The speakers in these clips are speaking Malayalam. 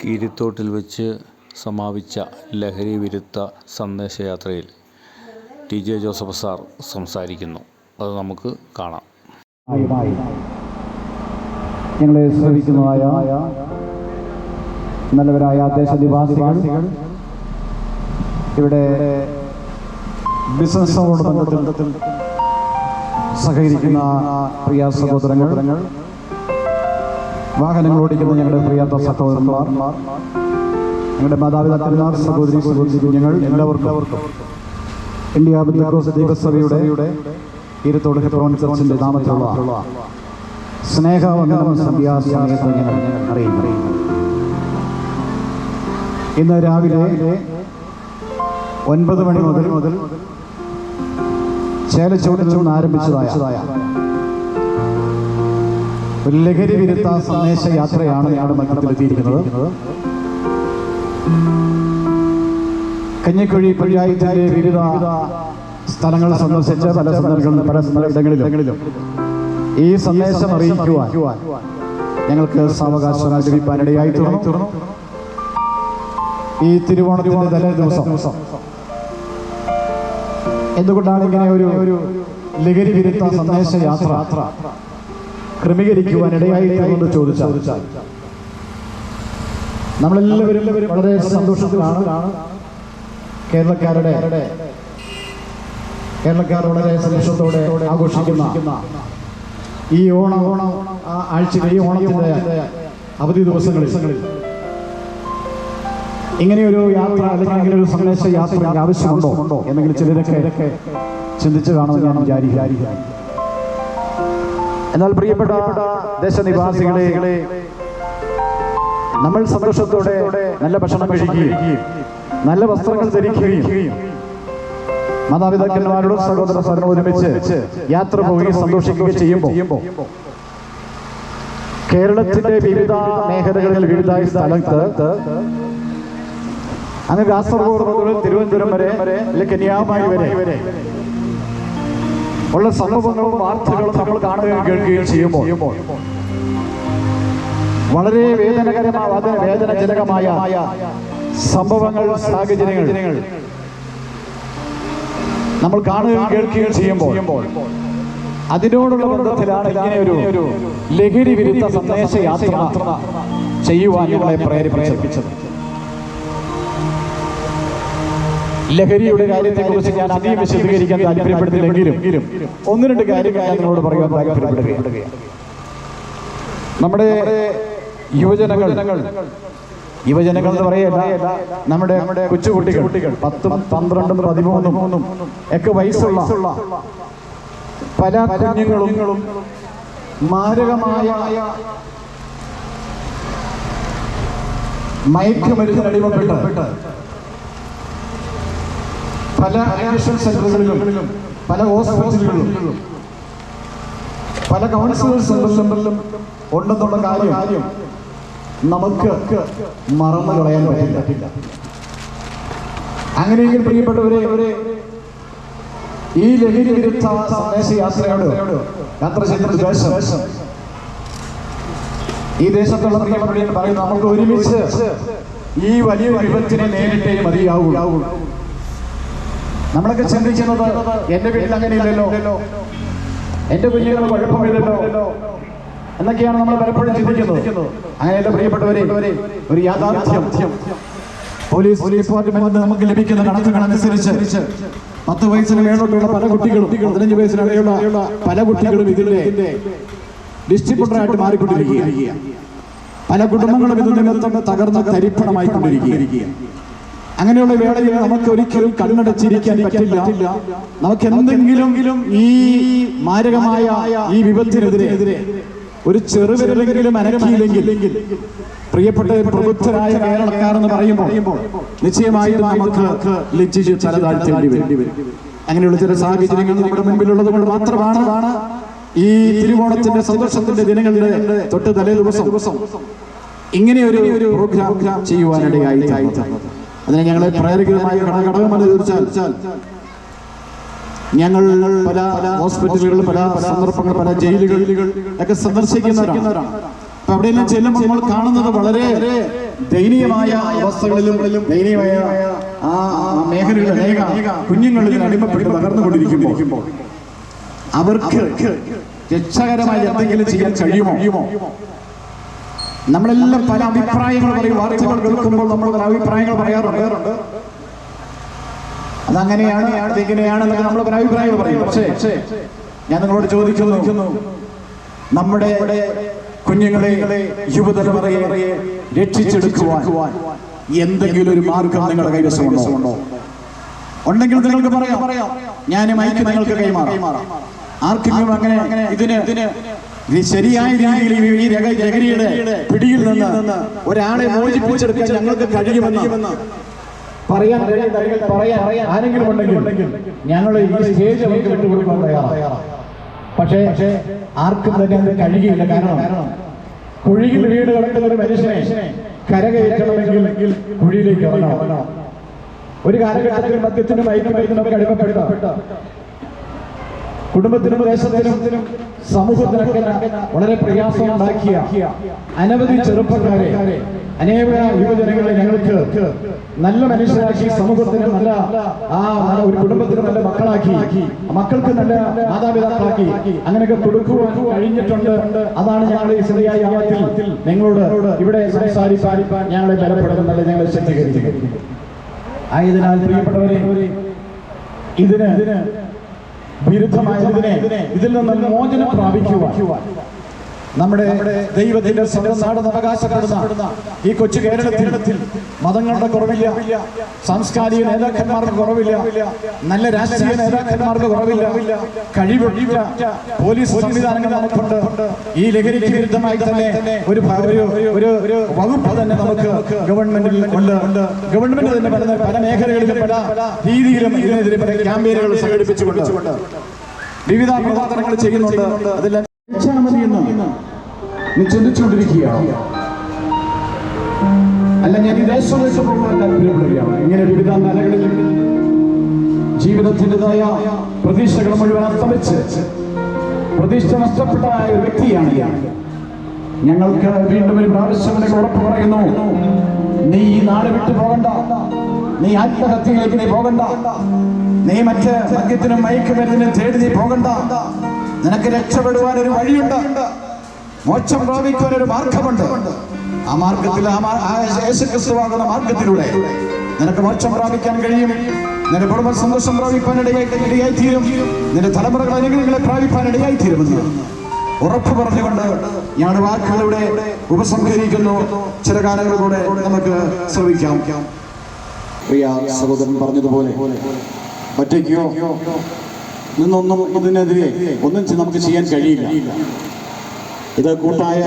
കീരിത്തോട്ടിൽ വെച്ച് സമാപിച്ച ലഹരി വിരുദ്ധ സന്ദേശയാത്രയിൽ ടി ജെ ജോസഫ് സാർ സംസാരിക്കുന്നു. അത് നമുക്ക് കാണാം. ഞങ്ങളെ ശ്രമിക്കുന്നതായ നല്ലവരായ ദേശനിവാസികൾ ഇവിടെ ബിസിനസ്സോട് ബന്ധത്തിൽ സഹകരിക്കുന്ന പ്രിയ സഹോദരങ്ങൾ വാഹനങ്ങൾ ഓടിക്കുന്ന ഞങ്ങളുടെ പ്രിയാത്ത സഹോദരന്മാർ ഞങ്ങളുടെ മാതാപിതാക്കന്മാർ സഹോദരി സഹോദരി കുഞ്ഞുങ്ങൾ എല്ലാവർക്കും. ഇന്ത്യ ബന്ധുക്കോസ് ദൈവസഭയുടെ ഇരുത്തോട് ഹെബ്രോൺ ചർച്ചിന്റെ നാമത്തിലുള്ള സ്നേഹവന്ദനം സന്ധ്യാസമയത്ത് ഞങ്ങൾ അറിയിക്കുന്നു ഇന്ന് രാവിലെ ഒൻപത് മണി മുതൽ മുതൽ ചേലച്ചോട്ടിൽ നിന്ന് ആരംഭിച്ചതായ ഒരു ലഹരി വിരുദ്ധ സന്ദേശ യാത്രയാണ് ഞാൻ മധ്യത്തിലെത്തിയിരിക്കുന്നത്. കഞ്ഞിക്കുഴി പഞ്ചായത്തിന്റെ വിവിധ സ്ഥലങ്ങൾ സന്ദർശിച്ച പല സന്ദർഭങ്ങളിലും പല സ്ഥലങ്ങളിലും. ഈ സന്ദേശം അറിയിക്കുവാൻ ഞങ്ങൾക്ക് സാവകാശം ലഭിക്കാനിടയായി തുറന്നു ഈ തിരുവോണത്തിന്റെ തലേ ദിവസം എന്തുകൊണ്ടാണ് ഇങ്ങനെ ഒരു ലഹരി വിരുദ്ധ സന്ദേശ യാത്ര ക്രമീകരിക്കുവാൻ ഇടയായി തീർന്നു ചോദിച്ചാൽ നമ്മളെല്ലാവരും വളരെ സന്തോഷത്തിലാണ് കേരളക്കാരുടെ കേരളക്കാർ വളരെ സന്തോഷത്തോടെ ആഘോഷിക്കുന്ന ഈ ഓണ ഓണ ആഴ്ചയിൽ ഈ ഓണത്തിന്റെ അവധി ദിവസങ്ങളിൽ ഇങ്ങനെയൊരു യാത്ര അല്ലെങ്കിൽ ഇങ്ങനെ ഒരു സന്ദേശ യാത്ര ആവശ്യമുണ്ടോ? എന്നെങ്കിലും ചിലരൊക്കെ ചിന്തിച്ചു കാണുമെന്ന് ഞാൻ വിചാരിക്കുക എന്നാൽ പ്രിയപ്പെട്ട ദേശനിവാസികളെ നമ്മൾ സന്തോഷത്തോടെ നല്ല ഭക്ഷണം കഴിക്കുകയും നല്ല വസ്ത്രങ്ങൾ ധരിക്കുകയും മാതാപിതാക്കന്മാരോടും സഹോദര സഹോദരനും ഒരുമിച്ച് യാത്ര പോവുകയും സന്തോഷിക്കുകയും ചെയ്യുമ്പോൾ കേരളത്തിന്റെ വിവിധ മേഖലകളിൽ വിവിധ സ്ഥലത്ത് അങ്ങ് കാസർഗോഡ് മുതൽ തിരുവനന്തപുരം വരെ അല്ലെങ്കിൽ കന്യാകുമാരി വരെ ഉള്ള സംഭവങ്ങളും വാർത്തകളും നമ്മൾ കാണുകയും കേൾക്കുകയും ചെയ്യുമ്പോൾ വളരെ വേദനകരമായ വേദനജനകമായ സംഭവങ്ങൾ സാഹചര്യങ്ങൾ നമ്മൾ കാണുകയും കേൾക്കുകയും ചെയ്യുമ്പോൾ അതിനോടുള്ള ബന്ധത്തിലാണ് ഇങ്ങനെ ഒരു ലഹരി വിരുദ്ധ സന്ദേശ യാത്ര ചെയ്യുവാൻ ഞങ്ങളെ പ്രേരിപ്പിച്ചത്. ലഹരിയുടെ കാര്യത്തെക്കുറിച്ച് ഞാൻ അധികം വിശദീകരിക്കാൻ താല്പര്യപ്പെടുന്നില്ലെങ്കിലും ഒന്ന് രണ്ട് കാര്യങ്ങൾ ഞാൻ നിങ്ങളോട് പറയാൻ താല്പര്യപ്പെടുകയാണ്. നമ്മുടെ യുവജനങ്ങൾ യുവജനങ്ങൾ എന്ന് പറയല്ല നമ്മുടെ നമ്മുടെ കൊച്ചുകുട്ടികൾ പത്തും പന്ത്രണ്ടും പതിമൂന്നും ഒക്കെ വയസ്സുള്ള പല കുഞ്ഞുങ്ങളും മാരകമായ മയക്കുമരുന്ന് അടിമപ്പെട്ട് പല അഡ്മിഷൻ സെന്ററുകളിലും പല ഹോസ്പിറ്റലുകളിലും പല കൗൺസിലിംഗ് സെന്ററിലും ഉണ്ടെന്നുള്ള കാര്യം നമുക്ക് മറന്നു കളയാൻ പറ്റില്ല. അങ്ങനെയെങ്കിൽ പ്രിയപ്പെട്ടവരെ ഈ ലഹരി വിരുദ്ധ സന്ദേശ യാത്രയോട് യാത്ര ചെയ്യുന്ന ഈ ദേശത്തുള്ള പ്രിയപ്പെട്ടവരെ പറയുന്നത് നമുക്ക് ഒരുമിച്ച് ഈ വലിയ വിപത്തിനെ നേരിട്ടേ മതിയാവുള്ളൂ. നമ്മളൊക്കെ ചിന്തിക്കുന്നത് എന്റെ വീട്ടിൽ അങ്ങനെയില്ലല്ലോ. എന്റെ കുഞ്ഞുങ്ങൾ കുഴപ്പമില്ലല്ലോ. എന്നൊക്കെയാണ് നമ്മൾ പലപ്പോഴും ചിന്തിക്കുന്നത്. അങ്ങനെയല്ല പ്രിയപ്പെട്ടവരെ? ഒരു യാഥാർത്ഥ്യം. പോലീസ് ഡിപ്പാർട്ട്മെന്റ് നമുക്ക് ലഭിക്കുന്ന കണക്കുകളനുസരിച്ച് പത്ത് വയസ്സിന് മേലോട്ടുള്ള പല കുട്ടികളും പതിനഞ്ച് വയസ്സിനിടയുള്ള പല കുട്ടികളും ഇതിന്റെ ഡിസ്ട്രിബ്യൂട്ടറായിട്ട് മാറിക്കൊണ്ടിരിക്കുക പല കുടുംബങ്ങളും ഇത് നിമിത്തം തകർന്ന തരിപ്പണമായി കൊണ്ടിരിക്കുക അങ്ങനെയുള്ള വേളയിൽ നമുക്ക് ഒരിക്കലും കണ്ണടച്ചിരിക്കാൻ പറ്റില്ല നമുക്ക് എന്തെങ്കിലും ഈ മാരകമായ ഈ വിപത്തിനെതിരെ ഒരു ചെറുവിരലെങ്കിലും അനക്കിയില്ലെങ്കിൽ പ്രിയപ്പെട്ട പ്രബുദ്ധരായ കേരളക്കാർ എന്ന് പറയുമ്പോൾ നിശ്ചയമായും നമുക്ക് ലജ്ജിച്ച് തലതാഴ്ത്തേണ്ടി വരും അങ്ങനെയുള്ള ചില സാഹചര്യങ്ങൾ നമ്മുടെ മുമ്പിലുള്ളത് കൊണ്ട് മാത്രമാണ് ഈ തിരുവോണത്തിന്റെ സന്തോഷത്തിന്റെ ദിനങ്ങളിലെ തൊട്ട് തലേ ദിവസം ഇങ്ങനെ ഒരു പ്രോഗ്രാം ചെയ്യുവാനിടയായി തീർന്നത്. അതിനെ ഞങ്ങളെ പ്രേരകരമായ ഘടകമെന്ന് തീർച്ചാൽ ഞങ്ങൾ പല ഹോസ്പിറ്റലുകൾ പല സന്ദർഭങ്ങൾ പല ജയിലുകൾ ഒക്കെ സന്ദർശിക്കുന്നവരാണ്. അപ്പൊ അവിടെയെല്ലാം ചെല്ലുമ്പോൾ നമ്മൾ കാണുന്നത് വളരെ ദയനീയമായ അവസ്ഥകളിലും ദയനീയമായ ആ മേഖലകളിൽ അനേക കുഞ്ഞുങ്ങൾ ഇതിന് അടിമപ്പെട്ട് തകർന്നുകൊണ്ടിരിക്കുമ്പോൾ അവർക്ക് രക്ഷകരമായി എന്തെങ്കിലും ചെയ്യാൻ കഴിയുമോ? നമ്മളെല്ലാം പല അഭിപ്രായങ്ങൾ പറയും വാർത്തകൾ കേൾക്കുമ്പോൾ നമ്മൾ പല അഭിപ്രായങ്ങൾ പറയാറുണ്ട്. അതങ്ങനെയാണ് ഇങ്ങനെയാണ് നമ്മൾ പല അഭിപ്രായങ്ങൾ പറയും. പക്ഷേ ഞാൻ നിങ്ങളോട് ചോദിക്കുന്നു നമ്മുടെ കുഞ്ഞുങ്ങളെ യുവതലമുറയെ രക്ഷിച്ചെടുക്കുവാൻ എന്തെങ്കിലും ഒരു മാർഗം നിങ്ങളുടെ കൈവശമുണ്ടോ ഉണ്ടെങ്കിൽ നിങ്ങൾക്ക് പറയാം. ഞാൻ മൈക്ക് നിങ്ങൾക്ക് കൈമാറാം. ആർക്കെങ്കിലും അങ്ങനെ ഇതിന് ഈ ശരിയായ രീതിയിൽ ഈ ലഹരിയുടെ പിടിയിൽ നിന്ന് ഒരാളെ മോചിപ്പിച്ചെടുക്കാൻ ഞങ്ങൾക്ക് കഴിയുമെന്ന് പറയാൻ പറയാൻ ആരെങ്കിലും ഉണ്ടെങ്കിൽ ഞങ്ങൾ ഈ സ്റ്റേജ് അവർക്ക് വിട്ടുകൊടുക്കാൻ തയ്യാറാണ്. പക്ഷേ ആർക്കും തന്നെ അത് കഴിയില്ല കാരണം കുഴിയിൽ വീട് കിടക്കുന്ന ഒരു മനുഷ്യനെ കരകയറ്റണമെങ്കിൽ കുഴിയിലേക്ക് ഇറങ്ങണം. ഒരു കാലഘട്ടത്തിൽ മദ്യത്തിനും മയക്കുമരുന്നിനൊക്കെ അടിമപ്പെട്ട? കുടുംബത്തിനും ദേശത്തിനും സമൂഹത്തിനൊക്കെ വളരെ പ്രയാസം ഉണ്ടാക്കിയ അനവധി ചെറുപ്പക്കാരെ അനേക യുവജനങ്ങളെ ഞങ്ങൾക്ക് നല്ല മനുഷ്യരാക്കി സമൂഹത്തിന് നല്ല ആ ഒരു കുടുംബത്തിന് നല്ല മക്കളാക്കി മക്കൾക്ക് നല്ല മാതാപിതാക്കളാക്കി അങ്ങനെയൊക്കെ കൊടുക്കുവാൻ കഴിഞ്ഞിട്ടുണ്ട്. അതാണ് ഞങ്ങൾ ഈ ശരിയായ നിങ്ങളോട് ഇവിടെ സംസാരിപ്പാൻ ഞങ്ങളെ ബലപ്പെടുന്നുണ്ട് ഞങ്ങളെ ശക്തീകരിച്ചു ആയതിനാൽ പ്രിയപ്പെട്ടവരെ ഇതിന് വിരുദ്ധമായ ഇതിനെ ഇതിൽ നിന്ന് മോചനം പ്രാപിക്കുവാൻ. നമ്മുടെ ദൈവത്തിന്റെ നാടെന്ന് അവകാശപ്പെടുന്ന ഈ കൊച്ചു കേരളത്തിൽ മതങ്ങളുടെ കുറവില്ല സാംസ്കാരിക നേതാക്കന്മാർക്ക് കുറവില്ല നല്ല രാഷ്ട്രീയ നേതാക്കന്മാർക്ക് കുറവില്ല കഴിവില്ല പോലീസ് സംവിധാനങ്ങൾ നമുക്കുണ്ട്. ഈ ലഹരിക്ക് വിരുദ്ധമായി തന്നെ ഒരു ഒരു- വകുപ്പ് തന്നെ നമുക്ക് ഗവൺമെന്റിൽ ഉണ്ട്. ഗവൺമെന്റ് തന്നെ പല പല മേഖലകളിലും പല രീതിയിലും ഇതിനെതിരെ പല ക്യാമ്പയിനുകൾ സംഘടിപ്പിച്ചുകൊണ്ട് വിവിധ പ്രവർത്തനങ്ങൾ ചെയ്യുന്നുണ്ട്. അതെല്ലാം നീ ചിന്തിച്ചുകൊണ്ടിരിക്കുകയാണ് അല്ല ഞാൻ ഈ ദേശം വെച്ച് പോകാൻ താല്പര്യപ്പെടുകയാണ് ഇങ്ങനെ വിവിധ നിലകളിൽ ജീവിതത്തിന്റെതായ പ്രതീക്ഷകൾ മുഴുവൻ അസ്തമിച്ച് പ്രതീക്ഷ നഷ്ടപ്പെട്ട ഒരു വ്യക്തിയാണ് ഞങ്ങൾക്ക് വീണ്ടും ഒരു പ്രാവശ്യം നിനക്ക് ഉറപ്പ് പറയുന്നു. നീ ഈ നാട് വിട്ടു പോകണ്ട. നീ ആത്മഹത്യയിലേക്ക് നീ പോകണ്ട. നീ മറ്റ് മദ്യത്തിനും മയക്കുമരുന്നിനും തേടി നീ പോകണ്ട. നിനക്ക് രക്ഷപ്പെടുവാൻ ഒരു വഴിയുണ്ട്. മോക്ഷം പ്രാപിക്കുവാൻ ഒരു മാർഗമുണ്ട്. ആ മാർഗത്തിൽ യേശുക്രിസ്തുവാകുന്ന മാർഗത്തിലൂടെ നിനക്ക് മോക്ഷം പ്രാപിക്കാൻ കഴിയും. നിന്റെ കുടുംബ സന്തോഷം പ്രാപിക്കാൻ ഇടയായി തീരും നിന്റെ തലമുറകൾ അനുഗ്രഹങ്ങളെ പ്രാപിക്കാൻ ഇടയായി തീരുമെന്ന് ഉറപ്പ് പറഞ്ഞുകൊണ്ട് ഞാൻ വാക്കുകളിവിടെ ഉപസംഹരിക്കുന്നു. ചില കാലങ്ങളിലൂടെ നമുക്ക് ശ്രമിക്കാം പ്രിയ സഹോദരൻ പറഞ്ഞതുപോലെ ഒറ്റയ്ക്കോ നിന്നൊന്നും ഇതിനെതിരെ ഒന്നും നമുക്ക് ചെയ്യാൻ കഴിയില്ല. ഇത് കൂട്ടായ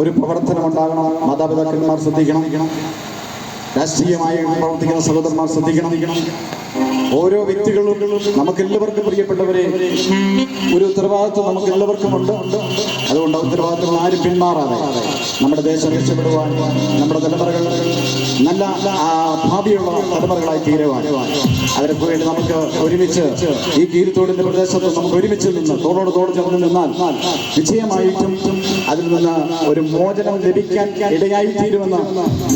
ഒരു പ്രവർത്തനം ഉണ്ടാകണം മാതാപിതാക്കന്മാർ ശ്രദ്ധിക്കണം. രാഷ്ട്രീയമായി പ്രവർത്തിക്കുന്ന സഹോദരന്മാർ ശ്രദ്ധിക്കണം. ഓരോ വ്യക്തികളും നമുക്ക് എല്ലാവർക്കും പ്രിയപ്പെട്ടവരെ ഒരു ഉത്തരവാദിത്വം നമുക്ക് എല്ലാവർക്കും ഉണ്ട് അതുകൊണ്ട് ഉത്തരവാദിത്വങ്ങൾ ആരും പിന്മാറാതെ നമ്മുടെ ദേശം രക്ഷപ്പെടുവാൻ നമ്മുടെ തലമുറകൾ നല്ല ഭാവിയുള്ള തലമുറകളായി തീരുവാൻ അവർക്ക് വേണ്ടി നമുക്ക് ഒരുമിച്ച് ഈ കീരിത്തോടിന്റെ പ്രദേശത്ത് നമുക്ക് ഒരുമിച്ച് നിന്ന് തോടോട് തോട് ചേർന്ന് നിന്നാൽ വിജയമായിട്ടും അതിൽ നിന്ന് ഒരു മോചനം ലഭിക്കാൻ ഇടയായി തീരുമെന്ന്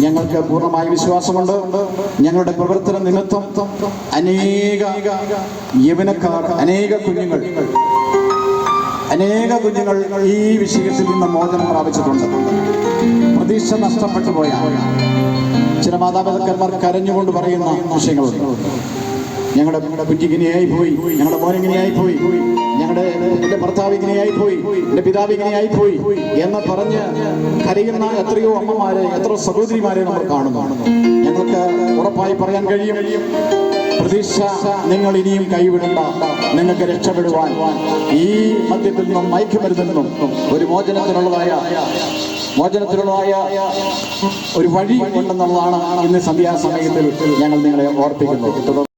ഞങ്ങൾക്ക് പൂർണമായി പൂർണമായ വിശ്വാസമുണ്ട് ഞങ്ങളുടെ പ്രവർത്തന നിമിത്തം അനേക യവനക്കാർ അനേക കുഞ്ഞുങ്ങൾ അനേക കുഞ്ഞുങ്ങൾ ഈ വിഷയത്തിൽ നിന്ന് മോചനം പ്രാപിച്ചിട്ടുണ്ട്. പ്രതീക്ഷ നഷ്ടപ്പെട്ടു പോയ ചില മാതാപിതാക്കന്മാർ കരഞ്ഞുകൊണ്ട് പറയുന്ന വിഷയങ്ങളുണ്ട്. ഞങ്ങളുടെ കുഞ്ഞിങ്ങനെയായി പോയി. ഞങ്ങളുടെ മോനിങ്ങനെയായി പോയി. ഞങ്ങളുടെ എന്റെ ഭർത്താവ് ഇങ്ങനെയായി പോയി. എന്റെ പിതാവ് ഇങ്ങനെയായി പോയി എന്ന് പറഞ്ഞ് കരയുന്ന എത്രയോ അമ്മമാരെ എത്ര സഹോദരിമാരെ നമ്മൾ കാണുന്നു. ഞങ്ങൾക്ക് ഉറപ്പായി പറയാൻ കഴിയും. പ്രതീക്ഷ നിങ്ങൾ ഇനിയും കൈവിടണ്ട. നിങ്ങൾക്ക് രക്ഷപ്പെടുവാൻ. ഈ മദ്യത്തിൽ നിന്നും മയക്കുമരുന്നിൽ നിന്നും ഒരു മോചനത്തിനുള്ളതായ മോചനത്തിനുള്ളതായ ഒരു വഴി ഉണ്ടെന്നുള്ളതാണ് ഇന്ന് സന്ധ്യാസമയത്തിൽ ഞങ്ങൾ നിങ്ങളെ ഓർപ്പിക്കുന്നത്.